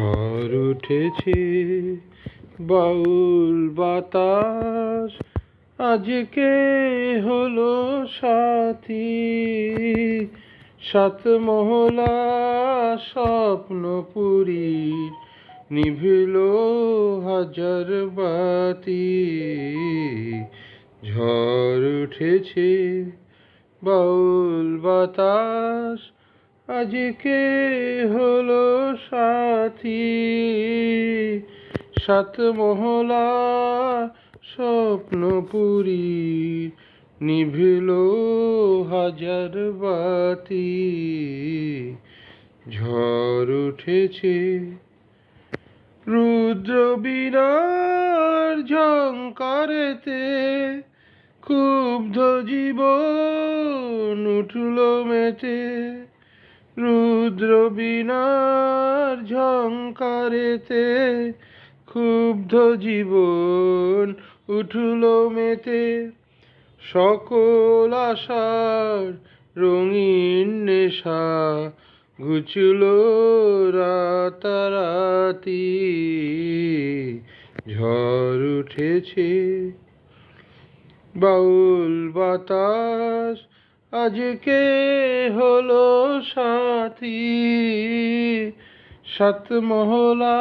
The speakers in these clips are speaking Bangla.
ঝড় উঠেছে, বাউল বাতাস। আজকে হলো সাথী। সাত মহলা স্বপ্নপুরী নিভিল হাজার বাতি। ঝড় উঠেছে, বাউল বাতাস। আজকে হলো সাথী? সাত মহলা স্বপ্নপুরী নিভিল হাজার বাতি। ঝড় উঠেছে রুদ্র বিনার ঝঙ্কারেতে ক্ষুব্ধ জীবন উঠল মেতে। রুদ্র বিনার ঝঙ্কারেতে ক্ষুব্ধ জীবন উঠল মেতে। সকল আশার রঙিন নেশা ঘুচল রাতারাতি। ঝড় উঠেছে, বাউল বাতাস আজকে হলো সাথী? সাত মহলা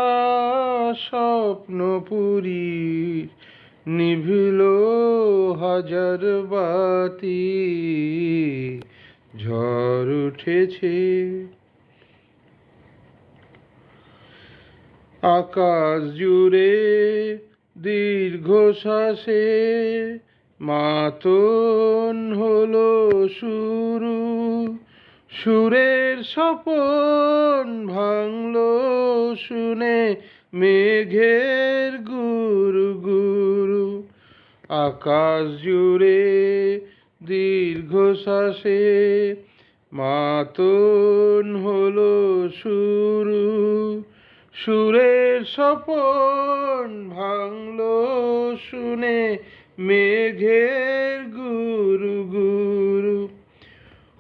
স্বপ্নপুরী নিভিল হাজার বাতি। ঝড় উঠেছে। আকাশ জুড়ে দীর্ঘশ্বাসে মাতন হলো শুরু, সুরের স্বপন ভাঙলো শুনে মেঘের গুরু গুরু। আকাশ জুড়ে দীর্ঘশ্বাসে মাতন হলো শুরু, সুরের স্বপন ভাঙলো শুনে মেঘের গুরু গুরু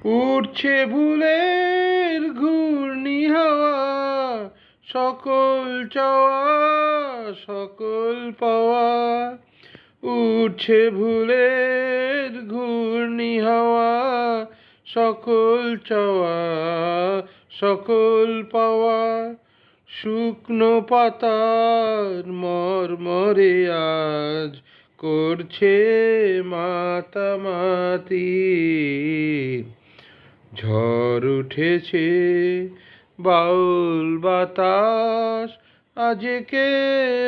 উঠছে ভুলের ঘূর্ণি হাওয়া সকল চাওয়া, সকল পাওয়া উঠছে ভুলের ঘূর্ণি হাওয়া সকল চাওয়া, সকল পাওয়া শুকনো পাতার মরমরে আজ করছে মাতামাতি ঝড় উঠেছে বাউল বাতাস আজকে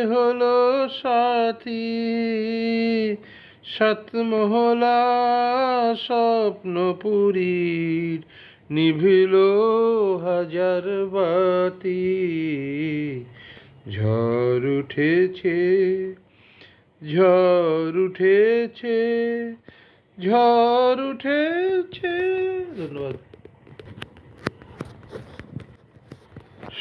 হলো সাথী। সাত মহলা স্বপ্নপুরীর নিভিল হাজার বাতি। ঝড় উঠেছে ঝড় উঠেছে ঝড় উঠেছে। ধন্যবাদ।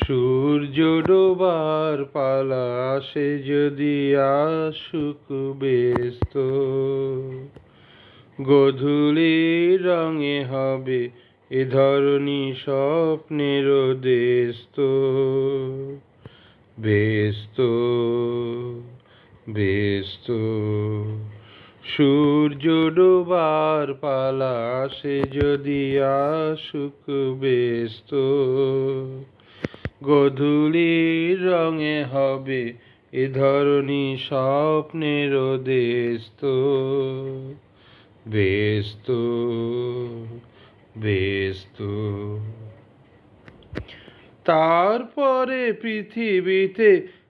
সূর্য ডোবার পালা, সে যদি আসুক ব্যস্ত। গধূলির রঙে হবে এ ধরনী স্বপ্নের দেস্ত ব্যস্ত। ব্যস্ত সূর্য ডোবার পালা, সে যদি আসুক ব্যস্ত গধূলির রঙে হবে এ ধরনী স্বপ্নের দেস্ত ব্যস্ত ব্যস্ত তারপরে পৃথিবীতে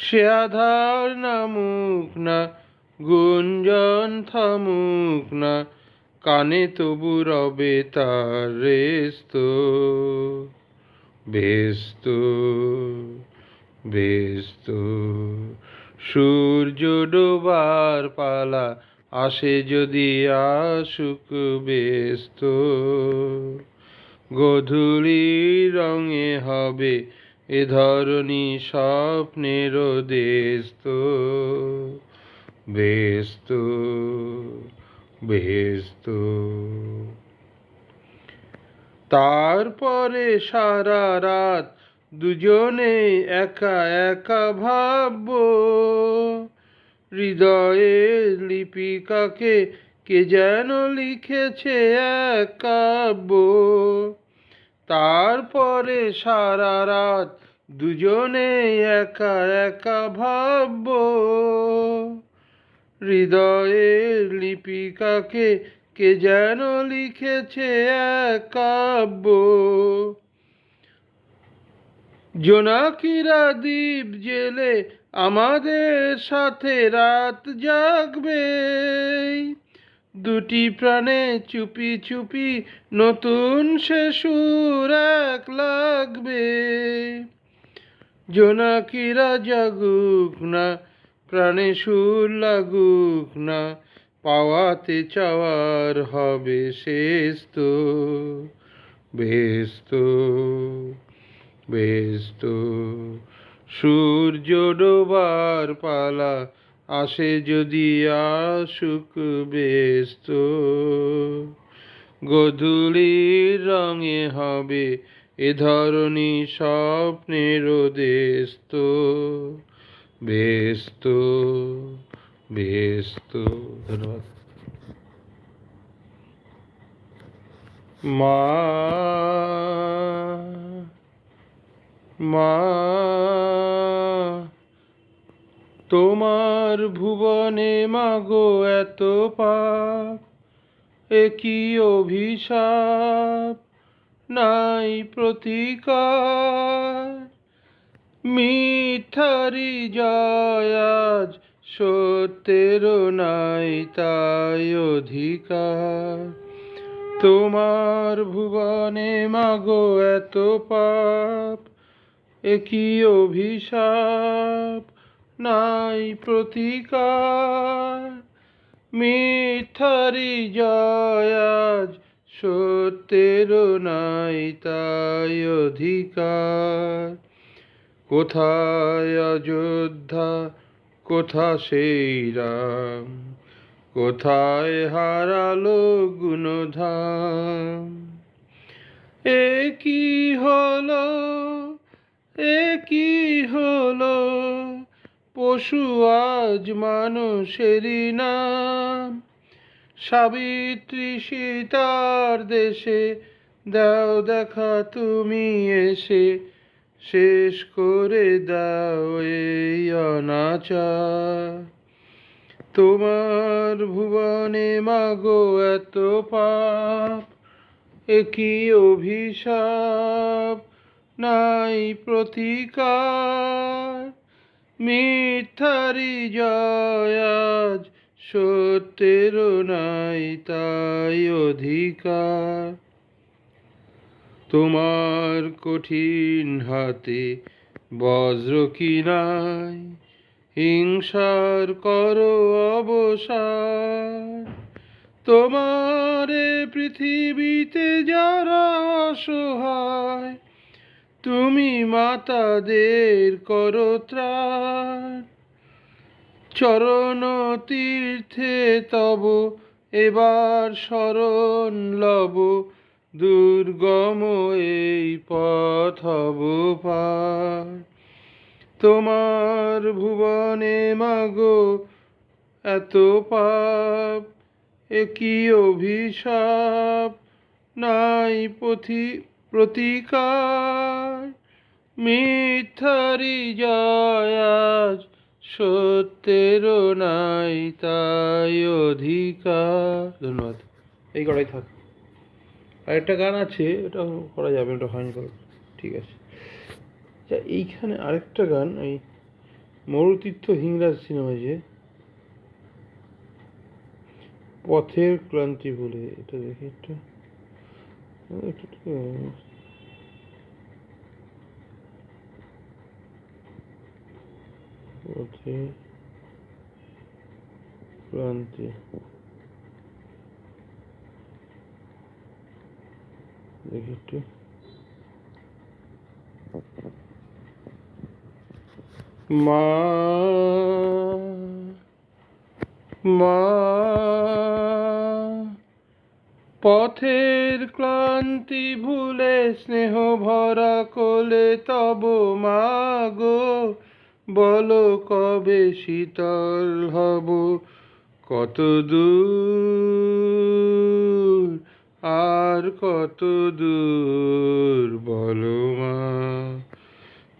সে আধার নামুক না, গুঞ্জন থামুক না, কানে তবু রবে তার রেস্ত। ব্যস্ত ব্যস্ত, সূর্য ডোবার পালা আসে যদি আসুক ব্যস্ত। গধূলি রঙে হবে এ ধরনী স্বপ্নের দেস্ত বেস্ত ব্যস্ত। তারপরে সারা রাত দুজনে একা একা ভাববো, হৃদয়ে লিপিকাকে কে যেন লিখেছে এক কাব্য তারপরে সারা রাত দুজনে একা একা ভাববো। হৃদয়ের লিপিকাকে কে যেন লিখেছে এক কাব্য জোনাকিরা দ্বীপ জেলে আমাদের সাথে রাত জাগবে। দুটি প্রাণে চুপি চুপি নতুন সে সুর এক লাগবে। জোনাকিরা জাগুক না, প্রাণে সুর লাগুক না, পাওয়াতে চাওয়ার হবে শেষ তো বেশ তো বেশ তো সূর্য ডোবার পালা আসে যদি আসুক ব্যস্ত। গধূলির রঙে হবে এ ধরনী স্বপ্নের দেস্ত ব্যস্ত ব্যস্ত। ধন্যবাদ। মা মা। তোমার ভুবনে মাগো এত পাপ এ কি অভিশাপ নাই প্রতিকার। মিথারি জয় আজ সত্যেরও নাই তাই অধিকার। তোমার ভুবনে মাগো এত পাপ এ কি অভিশাপ নাই প্রতিকার। মিথারি জয় আজ সত্যেরও নাই তাই অধিকার। কোথায় অযোধ্যা, কোথা সেই রাম? কোথায় হারালো গুণধাম? এ কি হলো, এ কি হলো? পশু আজ মানুষেরই নাম। সাবিত্রী সীতার দেশে দাও দেখা তুমি এসে, শেষ করে দাও এই অনাচার। তোমার ভুবনে মাগো এত পাপ, একই অভিশাপ, নাই প্রতিকার। মিথ্যারি জয় আজ সত্যেরও নাই তাই অধিকার। তোমার কঠিন হাতে বজ্র কি নাই? হিংসার কর অবসান। তোমারে পৃথিবীতে যারা অসহায় তুমি মাতাদের করো চরণ তীর্থে তব, এবার শরণ লব। দুর্গম এই পথ হব তোমার ভুবনে মাগো, এত পাপ একই অভিশাপ? নাই পথি, প্রতিকার। মিথ্যারি জয় আজ সত্যেরও নাই তাই অধিকার। ধন্যবাদ। এই কটাই থাক। আরেকটা গান আছে ওটা করা যাবে ওটা হয়নি করা। ঠিক আছে। আচ্ছা এইখানে আরেকটা গান এই মরুতীর্থ হিংরাজ সিনেমা যে পথের ক্লান্তি বলে, এটা দেখি একটা একটু একটু- আহ, এটা গান আছে এটা করা যাবে এটা হয়নি করা ঠিক আছে আচ্ছা এইখানে আরেকটা গান এই মরুতীর্থ হিংরাজ সিনেমা যে পথের ক্লান্তি বলে এটা দেখি একটু একটু- এটা গান আছে এটা করা যাবে এটা হয়নি করা ঠিক আছে এইখানে আরেকটা গান এই মরুতীর্থ হিংরাজ সিনেমা যে পথে ক্লান্তি দেখি একটু মা মা পথের ক্লান্তি ভুলে স্নেহ ভরা কোলে তব মাগো বলো কবে শীতল হব? কত দূর আর কত দূর বলো মা।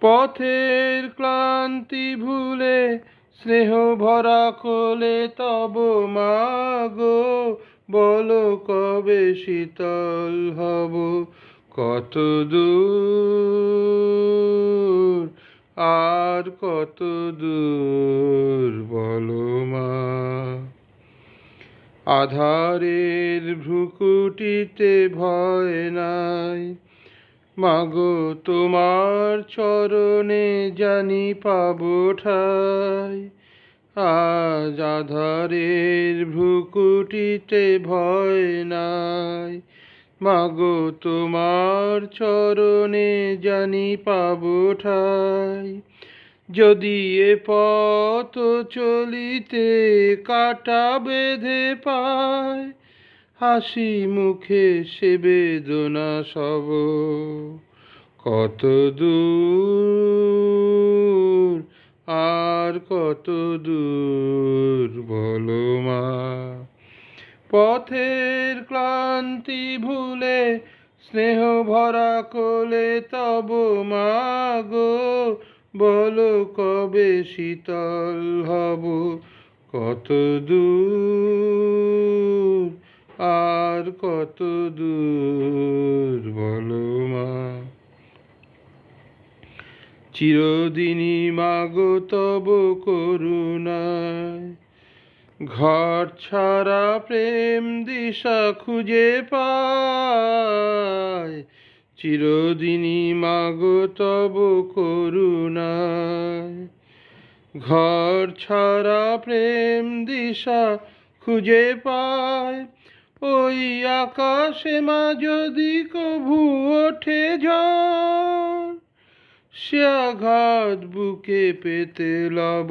পথের ক্লান্তি ভুলে, স্নেহ ভরা কোলে তব মাগো বলো কবে শীতল হব? কত দূর আর কত দূর বলো মা। আধারের ভ্রুকুটিতে ভয় নাই। মাগো, তোমার চরণে জানি পাবো ঠাই। আজ আধারের ভ্রুকুটিতে ভয় নাই। মাগো তোমার চরণে জানি পাব ঠাই। যদি এ পথ চলিতে কাটা বেঁধে পায় হাসি মুখে সে বেদনা সব। কত দূর, আর কত দূর বলো মা। পথের ক্লান্তি ভুলে, স্নেহ ভরা কোলে তব মাগো, বলো কবে শীতল হব কত দূর আর কত দূর বলো মা। চিরদিনই মাগো তব করুণায় ঘর ছাড়া প্রেম দিশা খুঁজে পায়। চিরদিনই মাগো তব করুণায়। ঘর ছাড়া প্রেম দিশা খুঁজে পায়। ওই আকাশে মা যদি কভু ওঠে ঝড়, সে আঘাত বুকে পেতে লব।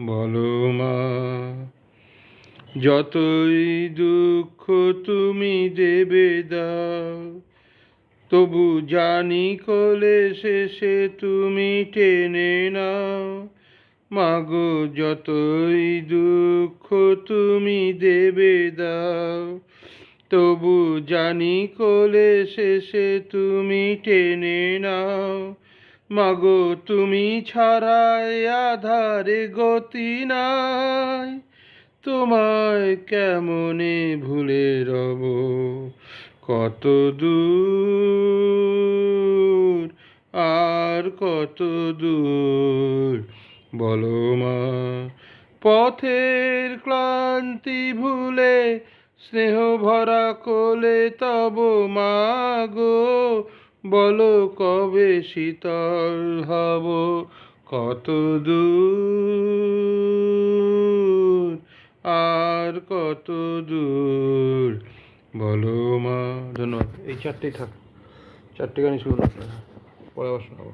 বলো মা, যতই দুঃখ তুমি দেবে দাও, তবু জানি কোলে শেষে তুমি টেনে নাও। মাগো, যতই দুঃখ তুমি দেবে দাও, তবু জানি কোলে শেষে তুমি টেনে নাও। মাগো, তুমি ছাড়াই আধারে গতি নাই। তোমায় কেমনে ভুলে রব? কত দূর আর কত দূর বলো মা, পথের ক্লান্তি ভুলে, স্নেহ ভরা কোলে তব মাগো। বলো কবে শীতল হব? কত দূর আর কত দূর? বলো মা, ধন্যবাদ। এই চারটেই থাক। চারটে গানই শুনুন আপনারা। পরে আবার শোনাবো।